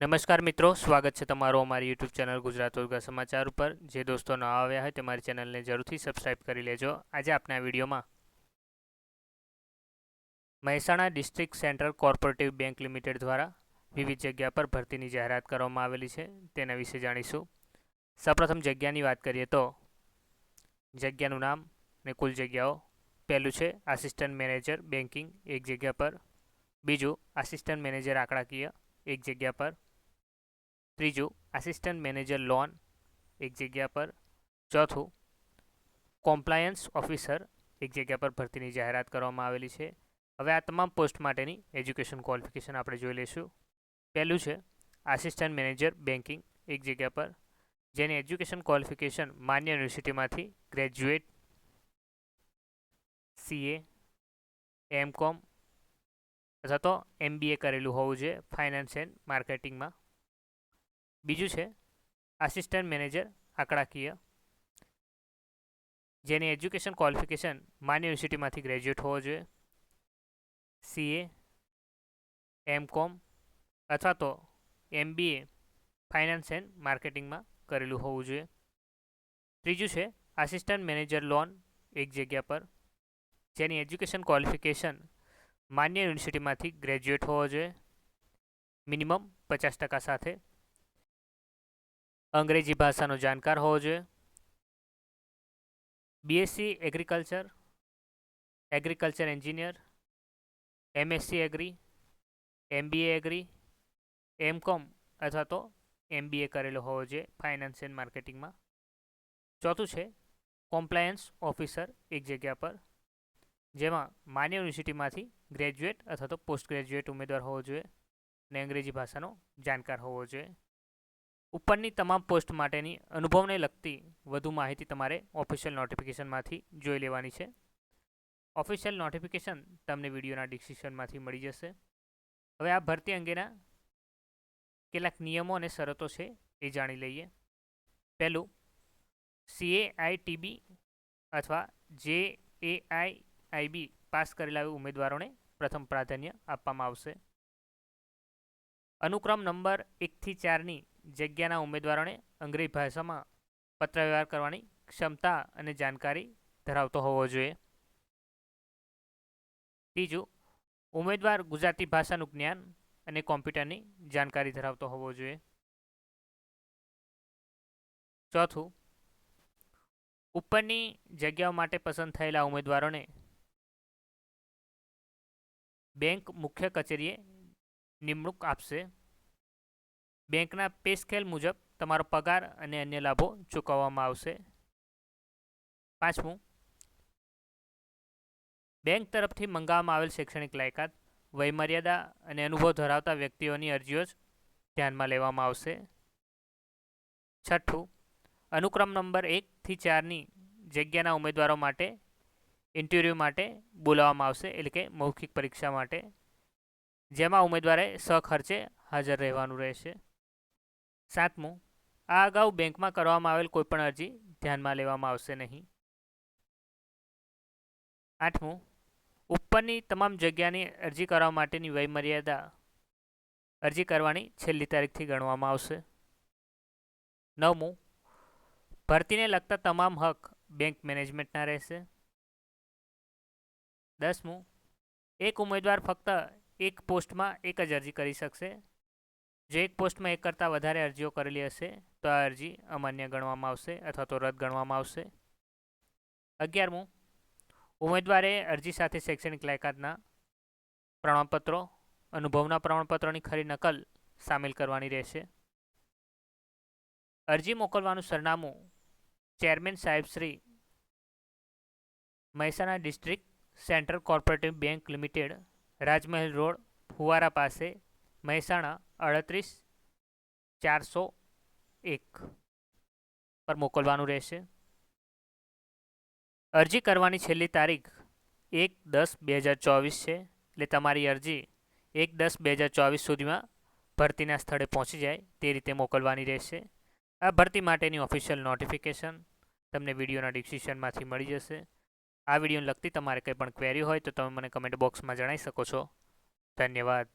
નમસ્કાર મિત્રો, સ્વાગત છે તમારું અમારી યુટ્યુબ ચેનલ ગુજરાત ઉર્ગા સમાચાર ઉપર. જે દોસ્તો ન આવ્યા હોય તે મારી ચેનલને જરૂરથી સબસ્ક્રાઇબ કરી લેજો. આજે આપના વિડીયોમાં Mehsana district central cooperative bank limited દ્વારા વિવિધ જગ્યા પર ભરતીની જાહેરાત કરવામાં આવેલી છે. તેના વિશે જાણીશું. સૌપ્રથમ જગ્યાની વાત કરીએ તો જગ્યાનું નામ ને કુલ જગ્યાઓ. પહેલું છે આસિસ્ટન્ટ મેનેજર બેન્કિંગ એક જગ્યા પર. બીજું આસિસ્ટન્ટ મેનેજર આંકડાકીય, એક જગ્યા પર. ત્રીજું આસિસ્ટન્ટ મેનેજર લોન એક જગ્યા પર. ચોથું કોમ્પ્લાયન્સ ઓફિસર એક જગ્યા પર ભરતીની જાહેરાત કરવામાં આવેલી છે. હવે આ તમામ પોસ્ટ માટેની એજ્યુકેશન ક્વોલિફિકેશન આપણે જોઈ લઈશું. પહેલું છે આસિસ્ટન્ટ મેનેજર બેન્કિંગ એક જગ્યા પર. જેની એજ્યુકેશન ક્વોલિફિકેશન માન્ય યુનિવર્સિટીમાંથી ગ્રેજ્યુએટ સીએ એમ કોમ અથવા તો એમબીએ કરેલું હોવું જોઈએ ફાઇનાન્સ એન્ડ માર્કેટિંગમાં બીજું છે આસિસ્ટન્ટ મેનેજર આંકડાકીય, જેની એજ્યુકેશન ક્વોલિફિકેશન માન્ય યુનિવર્સિટીમાંથી ગ્રેજ્યુએટ હોવો જોઈએ સીએ એમ કોમ અથવા તો એમબીએ ફાઇનાન્સ એન્ડ માર્કેટિંગમાં કરેલું હોવું જોઈએ. ત્રીજું છે આસિસ્ટન્ટ મેનેજર લોન એક જગ્યા પર, જેની એજ્યુકેશન ક્વોલિફિકેશન માન્ય યુનિવર્સિટીમાંથી ગ્રેજ્યુએટ હોવો જોઈએ મિનિમમ પચાસ ટકા સાથે અંગ્રેજી ભાષાનો જાણકાર હોવો જોઈએ. BSc agriculture agriculture engineer MSc agri MBA agri MCom અથવા તો એમબીએ કરેલો હોવો જોઈએ ફાઇનાન્સ એન્ડ માર્કેટિંગમાં ચોથું છે કોમ્પ્લાયન્સ ઓફિસર એક જગ્યા પર, જેમાં માન્ય યુનિવર્સિટીમાંથી ગ્રેજ્યુએટ અથવા તો પોસ્ટ ગ્રેજ્યુએટ ઉમેદવાર હોવો જોઈએ અને અંગ્રેજી ભાષાનો જાણકાર હોવો જોઈએ. ઉપરની તમામ પોસ્ટ માટેની અનુભવને લગતી વધુ માહિતી તમારે ઓફિશિયલ નોટિફિકેશનમાંથી જોઈ લેવાની છે. ઓફિશિયલ નોટિફિકેશન તમને વિડીયોના ડિસ્ક્રિપ્શનમાંથી મળી જશે. હવે આ ભરતી અંગેના કેટલાક નિયમો અને શરતો છે એ જાણી લઈએ. પહેલું સીએઆઈટીબી અથવા જે એ આઈ આઈબી પાસ કરેલા ઉમેદવારોને પ્રથમ પ્રાધાન્ય આપવામાં આવશે. અનુક્રમ નંબર એકથી ચારની જગ્યાના ઉમેદવારોને અંગ્રેજી ભાષામાં પત્રવ્યવહાર કરવાની ક્ષમતા અને જાણકારી ધરાવતો હોવો જોઈએ. ત્રીજું, ઉમેદવાર ગુજરાતી ભાષાનું જ્ઞાન અને કોમ્પ્યુટરની જાણકારી ધરાવતો હોવો જોઈએ. ચોથું, ઉપરની જગ્યાઓ માટે પસંદ થયેલા ઉમેદવારોને બેંક મુખ્ય કચેરીએ નિમણૂક આપશે. બેંકના પે સ્કેલ મુજબ તમારો પગાર અને અન્ય લાભો ચૂકવવામાં આવશે. પાંચમું, બેંક તરફથી મંગાવવામાં આવેલ શૈક્ષણિક લાયકાત, વયમર્યાદા અને અનુભવ ધરાવતા વ્યક્તિઓની અરજીઓ જ ધ્યાનમાં લેવામાં આવશે. છઠ્ઠું, અનુક્રમ નંબર એકથી ચારની જગ્યાના ઉમેદવારો માટે, ઇન્ટરવ્યૂ માટે બોલાવવામાં આવશે, એટલે કે મૌખિક પરીક્ષા માટે, જેમાં ઉમેદવારે સખર્ચે હાજર રહેવાનું રહેશે. સાતમું, આ અગાઉ બેંકમાં કરવામાં આવેલ કોઈપણ અરજી ધ્યાનમાં લેવામાં આવશે નહીં. આઠમું, ઉપરની તમામ જગ્યાની અરજી કરવા માટેની વયમર્યાદા અરજી કરવાની છેલ્લી તારીખથી ગણવામાં આવશે. નવમું, ભરતીને લગતા તમામ હક બેંક મેનેજમેન્ટના રહેશે. દસમું, એક ઉમેદવાર ફક્ત એક પોસ્ટમાં એક જ અરજી કરી શકશે. જો એક પોસ્ટમાં એક કરતાં વધારે અરજીઓ કરેલી હશે, તો આ અરજી અમાન્ય ગણવામાં આવશે અથવા તો રદ ગણવામાં આવશે. અગિયારમું, ઉમેદવારે અરજી સાથે શૈક્ષણિક લાયકાતના પ્રમાણપત્રો, અનુભવના પ્રમાણપત્રોની ખરી નકલ સામેલ કરવાની રહેશે. અરજી મોકલવાનું સરનામું ચેરમેન સાહેબ Shri Mehsana district central cooperative bank limited, Rajmahel road, ફુવારા પાસે મહેસાણા અડત્રીસ, ચારસો એક પર મોકલવાનું રહેશે. અરજી કરવાની છેલ્લી તારીખ એક દસ બે હજાર ચોવીસ છે, એટલે તમારી અરજી એક દસ બે હજાર ચોવીસ સુધીમાં ભરતીના સ્થળે પહોંચી જાય, તે રીતે મોકલવાની રહેશે. આ ભરતી માટેની ઓફિશિયલ નોટિફિકેશન તમને વિડીયોના ડિસ્ક્રિપ્શનમાંથી મળી જશે. આ વિડીયોને લગતી તમારે કંઈ પણ ક્વેરી હોય તો તમે મને કમેન્ટ બોક્સમાં જણાવી શકો છો. ધન્યવાદ.